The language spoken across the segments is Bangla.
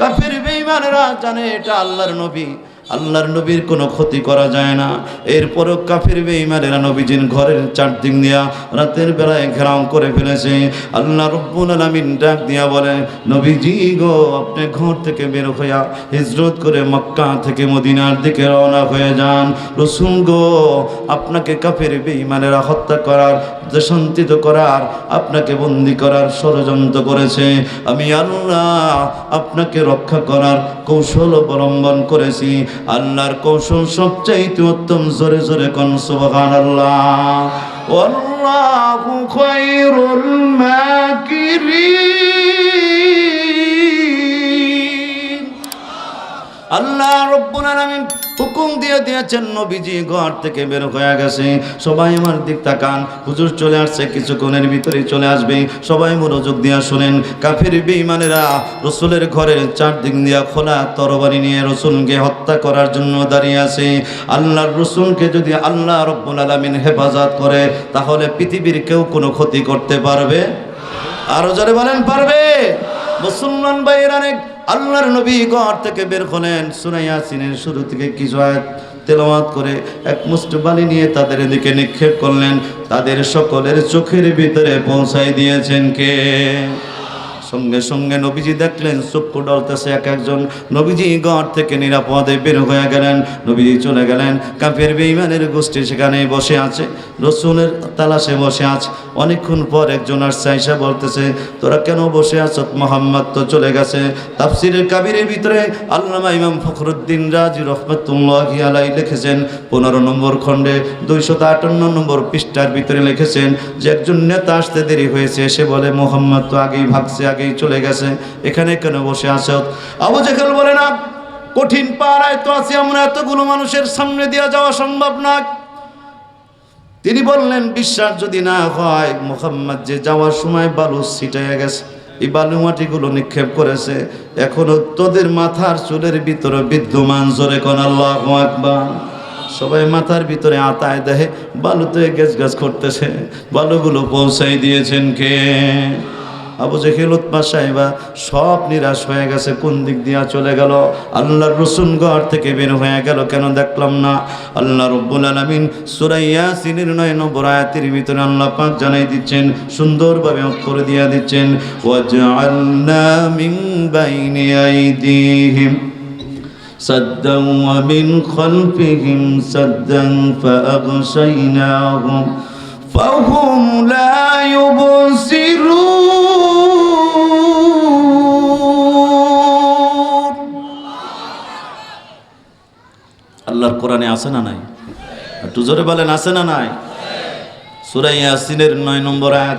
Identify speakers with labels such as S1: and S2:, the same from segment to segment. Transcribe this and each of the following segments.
S1: কাফের বেঈমানেরা জানে এটা আল্লাহর নবী। আল্লাহর নবীর কোনো ক্ষতি করা যায় না। এরপরও কাফির বেঈমানেরা নবীজির ঘরের চারদিক দিয়া রাতের বেলায় ঘেরাও করে ফেলেছে। আল্লাহ রব্বুল আলামিন ডাক দিয়া বলে, নবীজি গো, আপনি ঘর থেকে বের হইয়া হিজরত করে মক্কা থেকে মদিনার দিকে রওনা হয়ে যান। রসুল গো, আপনাকে কাফের বেঈমানেরা হত্যা করার দেশান্তিত করার, আপনাকে বন্দি করার ষড়যন্ত্র করেছে। আমি আল্লাহ আপনাকে রক্ষা করার কৌশল অবলম্বন করেছি। আল্লাহর কৌশল সবচাইতে উত্তম জোরে জোরে কন সুবহান আল্লাহ আল্লাহু খায়রুল মাকিরিন। আল্লাহ রব্বুল হুকুম দিয়ে দিয়েছেন, নবীজি ঘর থেকে বের হয়ে গেছে। সবাই আমার দিক তাকান, হুজুর চলে আসছে, কিছুক্ষণের ভিতরে চলে আসবে। সবাই মনোযোগ দিয়া শোনেন, কাফির বেঈমানেরা রসুলের ঘরের চারদিক দিয়া খোলা তরবারি নিয়ে রসুলকে হত্যা করার জন্য দাঁড়িয়ে আছে। আল্লাহর রসুলকে যদি আল্লাহ রব্বুল আলামিন হেফাজত করে, তাহলে পৃথিবীর কেউ কোনো ক্ষতি করতে পারবে? আরও যারা বলেন, পারবে? মুসলমান ভাইয়ের অনেক আল্লাহর নবী ঘর থেকে বের হলেন সুনাইয়া সিনের শুরু থেকে কিছু আয়াত তেলাওয়াত করে এক মুষ্ট বালি নিয়ে তাদের দিকে নিক্ষেপ করলেন। তাদের সকলের চোখের ভিতরে পৌঁছাই দিয়েছেন কে? সঙ্গে সঙ্গে নবীজি দেখলেন চক্ষু ডলতেছে এক একজন। নবীজি ঘর থেকে নিরাপদে বের হয়ে গেলেন। নবীজি চলে গেলেন। কাফের বেইমানের গোষ্ঠী সেখানে বসে আছে। রসুনের তালাশে বসে আছে। অনেকক্ষণ পর একজন আসছে, আইসা বলতেছে, তোরা কেন বসে আছ? মোহাম্মদ তো চলে গেছে। তাফসিরের কাবিরের ভিতরে আল্লামা ইমাম ফখরুদ্দিন রাজি রহমতুল্লাহ আলাই লিখেছেন, পনেরো নম্বর খণ্ডে দুইশত আটান্ন নম্বর পৃষ্ঠার ভিতরে লিখেছেন, যে একজন নেতা আসতে দেরি হয়েছে, সে বলে, মোহাম্মদ তো আগেই ভাগছে, আগেই চলে গেছে, এখানে কেন বসে আছ? আবু জেখাল বলে, না, কঠিন পাড়ায় তো আছি আমরা, এতগুলো মানুষের সামনে দিয়ে যাওয়া সম্ভব না। তিনি বললেন, বিশ্বাস যদি না হয়, মোহাম্মদ যে যাওয়ার সময় বালু ছিটাইয়া গেছে, এই বালু মাটিগুলো নিক্ষেপ করেছে, এখনও তোদের মাথার চুলের ভিতরে বিদ্যমান জোরে কোন আল্লাহ আকবার। সবাই মাথার ভিতরে আতায় দেহে বালুতে গেছ গাছ করতেছে। বালুগুলো পৌঁছাই দিয়েছেন কে? আবু জেহেল উৎপা সাহেবা সব নিরাশ হয়ে গেছে কোন দিক দিয়া চলে গেল আল্লাহর রসুন ঘর থেকে বের হয়ে গেল কেন দেখলাম না আল্লাহ রব্বুল আলমিন সুরাইয়া সিনির নয় নম্বর আয়াতের ভিতরে আল্লাহ পাক জানাই দিচ্ছেন সুন্দরভাবে উত্তর দিয়া দিচ্ছেন ওয়াজআলনা মিন বাইনি আইদিহিম سدا ومن خلفهم سدا فأغشيناهم فهم لا يبصرون আল্লাহর কোরআনে আছে না নাই? একটু জোরে বলেন, আছে না নাই? সুরাই আসিনের নয় নম্বর এক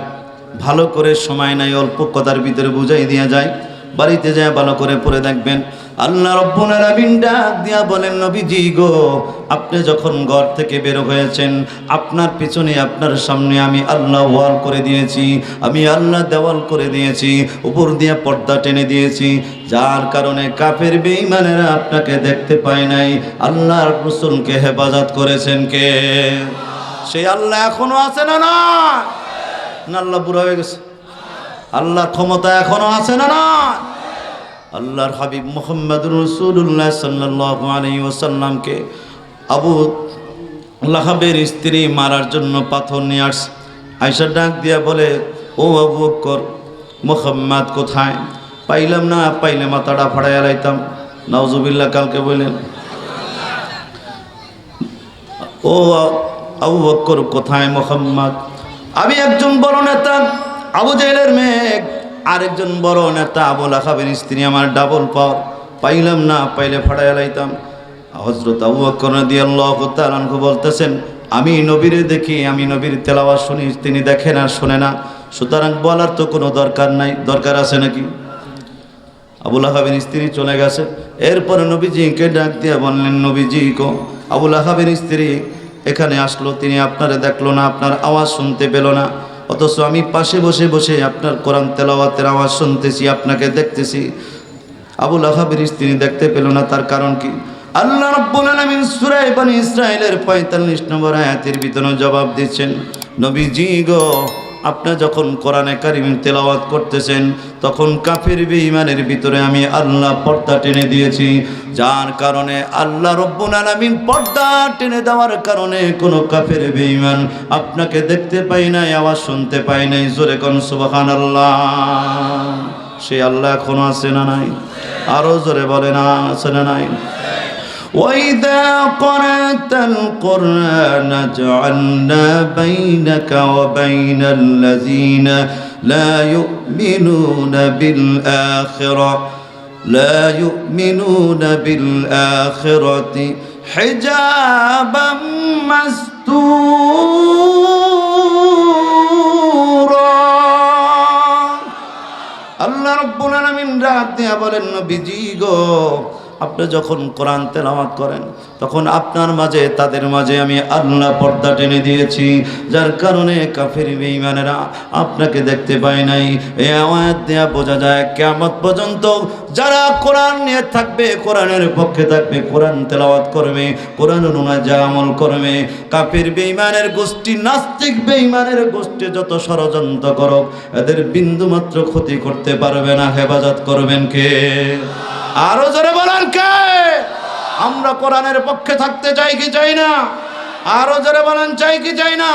S1: ভালো করে সময় নাই, অল্প কথার ভিতরে বুঝাই দিয়া যায়। বাড়িতে যায়, ভালো করে পড়ে দেখবেন। আল্লাহ রব্বুল আলামিন ডাক দিয়া বলেন, নবীজি গো, আপনি যখন ঘর থেকে বের হয়েছেন, আপনার পিছনে, আপনার সামনে আমি আল্লাহ ওয়াল করে দিয়েছি, আমি আল্লাহ দেওয়াল করে দিয়েছি, উপর দিয়ে পর্দা টেনে দিয়েছি। যার কারণে কাফের বেঈমানেরা আপনাকে দেখতে পায় নাই। আল্লাহর রসুলকে হেফাজত করেছেন কে? সেই আল্লাহ এখনও আছে না না না, আল্লাহ বুড়া হয়ে গেছে। আল্লাহর ক্ষমতা এখনও আছে না না আল্লাহর হাবিব মোহাম্মদ রসুল্লাহ সাল্লাহ আলী ওসাল্লামকে আবু লাহাবের স্ত্রী মারার জন্য পাথর নিয়ে আস আয়সা ডাক দিয়া বলে, ও আবু কর মোহাম্মদ কোথায়? পাইলাম না, পাইলে মাথাটা ফাড়াইয়া লাইতাম। নওজুবিল্লাহ কালকে বললেন, ও আবু বক্কর কোথায়, মোহাম্মদ? আমি একজন বড় নেতা, আবু জেলের মেয়ে আরেকজন বড় নেতা আবুল আখাবের স্ত্রী, আমার ডাবল পাওয়ার পাইলাম না, পাইলে ফাটাই লাইতাম। হজরত আবু বক্কর দিয়ে আল্লাহ বলতেছেন, আমি নবীরে দেখি, আমি নবীর তেলাওয়াত শুনি, তিনি দেখেন আর শোনে না। সুতরাং বলার তো কোনো দরকার নাই। দরকার আছে নাকি? আবুল আহাবের স্ত্রী চলে গেছে। এরপরে নবীজিকে ডাক দিয়ে বললেন, নবীজি কো আবুল আহাবের স্ত্রী এখানে আসলো। তিনি আপনারে দেখল না, আপনার আওয়াজ শুনতে পেল না। অথচ আমি পাশে বসে বসে আপনার কোরআন তেলাওয়াতের আওয়াজ শুনতেছি, আপনাকে দেখতেছি। আবুল আহাবির তিনি দেখতে পেল না, তার কারণ কি? আল্লাহ রাব্বুল আলামিন সূরা বনি ইসরাইলের 45 নম্বর আয়াতের ভিতরে জবাব দিচ্ছেন, নবীজি গো আপনি যখন কোরআনে কারিম তেলাওয়াত করতেছেন, তখন কাফির বেঈমানের ভিতরে আমি আল্লাহ পর্দা টেনে দিয়েছি। যার কারণে আল্লাহ রব্বুল আলামিন পর্দা টেনে দেওয়ার কারণে কোনো কাফের বেঈমান আপনাকে দেখতে পাই নাই, আওয়াজ শুনতে পাই নাই। জোরে কোন, সুবহানাল্লাহ। সে আল্লাহ এখনও আছে না নাই? আরও জোরে বলে না আছে না নাই? وإذا قرأت القرآن جعلنا بينك وبين الذين لا يؤمنون بالآخرة لا يؤمنون بالآخرة حجابا مستورا الله ربنا من راتنا بلن بجيغو আপনি যখন কোরআন তেলাওয়াত করেন, তখন আপনার মাঝে, তাদের মাঝে আমি আল্লাহ পর্দা টেনে দিয়েছি। যার কারণে কাফের বেঈমানেরা আপনাকে দেখতে পায় নাই। এই আওয়াজ দেয়া বোঝা যায়, কিয়ামত পর্যন্ত যারা কোরআন নিয়ে থাকবে, কোরআনের পক্ষে থাকবে, কোরআন তেলাওয়াত করবে, কোরআন অনুযায়ী যা আমল করবে। কাফের বেঈমানের গোষ্ঠী, নাস্তিক বেঈমানের গোষ্ঠী যত ষড়যন্ত্র করক, এদের বিন্দু মাত্র ক্ষতি করতে পারবে না, হেফাজত করবেন কে? আরও জোরে বলেন কে? আমরা কোরআনের পক্ষে থাকতে চাই কি চাই না? আরও জোরে বলেন চাই কি চাই না?